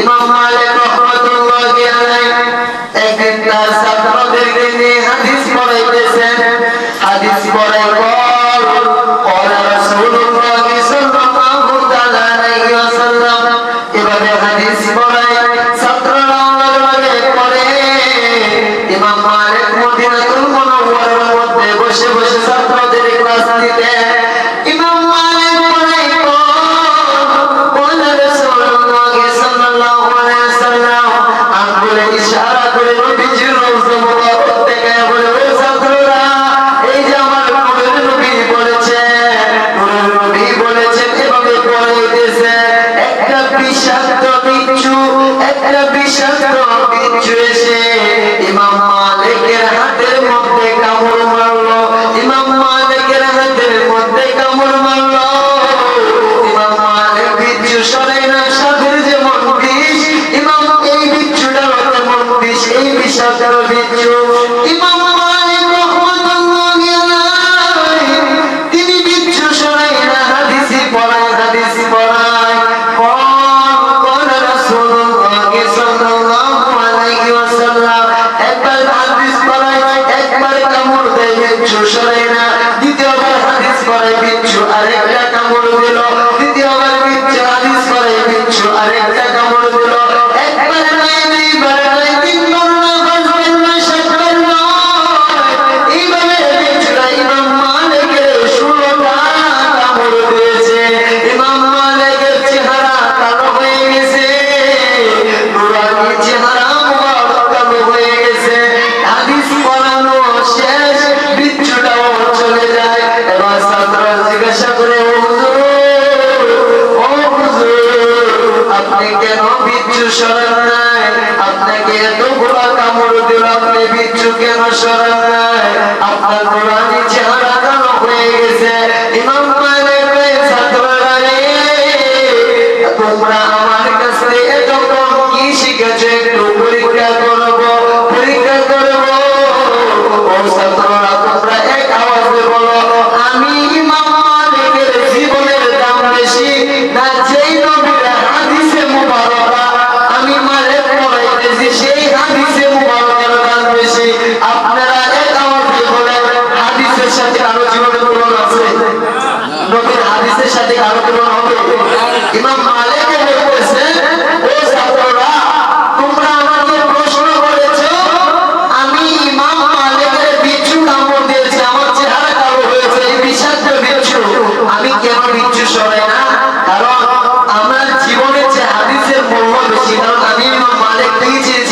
ইমাম মালিক রাহমাতুল্লাহি আলাইহি একদিন তার ছাত্রদেরকে নিয়ে হাদিস পড়াইতেছেন। হাদিস পড়াই বিশ্বনবী আপনাকে এত ঘোড়া কামড় দিল আপনি বিচ্ছু কেন সরাই আপনার ঘোড়া বলল বেশি কারণ আমি মালিক থেকে